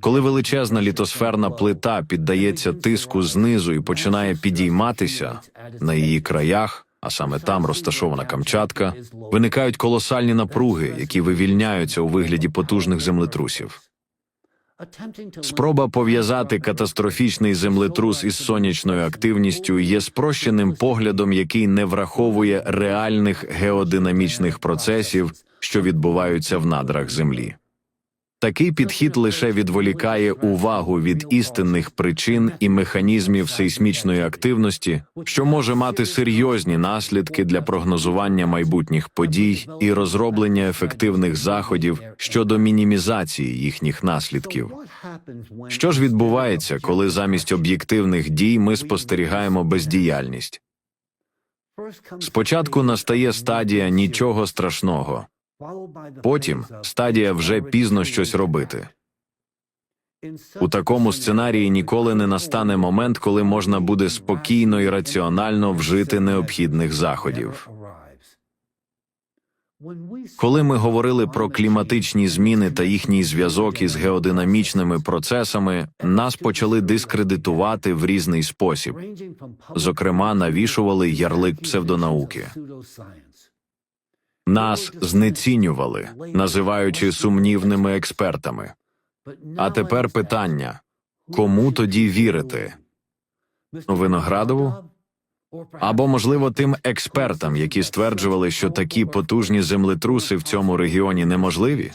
Коли величезна літосферна плита піддається тиску знизу і починає підійматися на її краях, а саме там розташована Камчатка, виникають колосальні напруги, які вивільняються у вигляді потужних землетрусів. Спроба пов'язати катастрофічний землетрус із сонячною активністю є спрощеним поглядом, який не враховує реальних геодинамічних процесів, що відбуваються в надрах Землі. Такий підхід лише відволікає увагу від істинних причин і механізмів сейсмічної активності, що може мати серйозні наслідки для прогнозування майбутніх подій і розроблення ефективних заходів щодо мінімізації їхніх наслідків. Що ж відбувається, коли замість об'єктивних дій ми спостерігаємо бездіяльність? Спочатку настає стадія нічого страшного, потім стадія вже пізно щось робити. У такому сценарії ніколи не настане момент, коли можна буде спокійно і раціонально вжити необхідних заходів. Коли ми говорили про кліматичні зміни та їхній зв'язок із геодинамічними процесами, нас почали дискредитувати в різний спосіб. Зокрема, навішували ярлик псевдонауки. Нас знецінювали, називаючи сумнівними експертами. А тепер питання: кому тоді вірити? Виноградову? Або, можливо, тим експертам, які стверджували, що такі потужні землетруси в цьому регіоні неможливі?